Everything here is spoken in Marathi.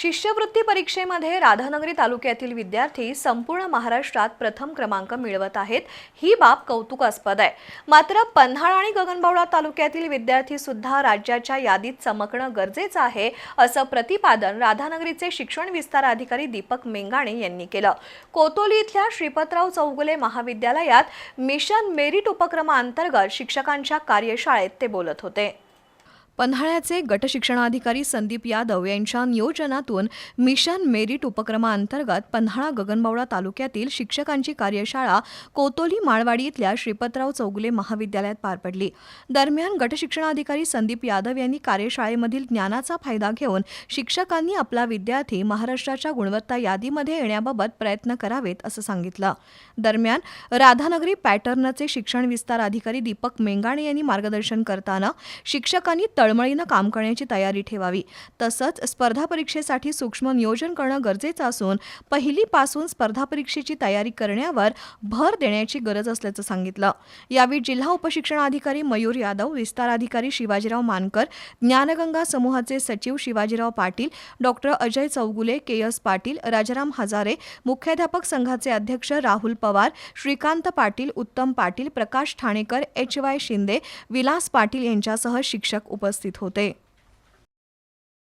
शिष्यवृत्ती परीक्षेमध्ये राधानगरी तालुक्यातील विद्यार्थी संपूर्ण महाराष्ट्रात प्रथम क्रमांक मिळवत आहेत. ही बाब कौतुकास्पद आहे. मात्र पन्हाळ आणि गगनबावडा तालुक्यातील विद्यार्थी सुद्धा राज्याच्या यादीत चमकणं गरजेचं आहे असं प्रतिपादन राधानगरीचे शिक्षण विस्तार अधिकारी दीपक मेंगाणे यांनी केलं. कोतोली इथल्या श्रीपतराव चौगुले महाविद्यालयात मिशन मेरिट उपक्रमाअंतर्गत शिक्षकांच्या कार्यशाळेत ते बोलत होते. पन्हाळ्याचे गट शिक्षणाधिकारी संदीप यादव यांच्या नियोजनातून मिशन मेरिट उपक्रमाअंतर्गत पन्हाळा गगनबावडा तालुक्यातील शिक्षकांची कार्यशाळा कोतोली माळवाडी इथल्या श्रीपतराव चौगुले महाविद्यालयात पार पडली. दरम्यान गट शिक्षणाधिकारी संदीप यादव यांनी कार्यशाळेमधील ज्ञानाचा फायदा घेऊन शिक्षकांनी आपला विद्यार्थी महाराष्ट्राच्या गुणवत्ता यादीमध्ये येण्याबाबत प्रयत्न करावेत असं सांगितलं. दरम्यान राधानगरी पॅटर्नचे शिक्षण विस्तार अधिकारी दीपक मेंगाणे यांनी मार्गदर्शन करताना शिक्षकांनी तळमळीनं काम करण्याची तयारी ठेवावी. तसंच स्पर्धा परीक्षेसाठी सूक्ष्म नियोजन करणं गरजेचं असून पहिलीपासून स्पर्धा परीक्षेची तयारी करण्यावर भर देण्याची गरज असल्याचं सांगितलं. यावेळी जिल्हा उपशिक्षणाधिकारी मयूर यादव विस्ताराधिकारी शिवाजीराव मानकर ज्ञानगंगा समूहाचे सचिव Shivajirao Patil doctor Ajay Chougule K S Patil Rajaram Hazare मुख्याध्यापक संघाचे अध्यक्ष राहुल पवार श्रीकांत पाटील उत्तम पाटील प्रकाश ठाणेकर एच वाय शिंदे विलास पाटील यांच्यासह शिक्षक उपस्थित होते.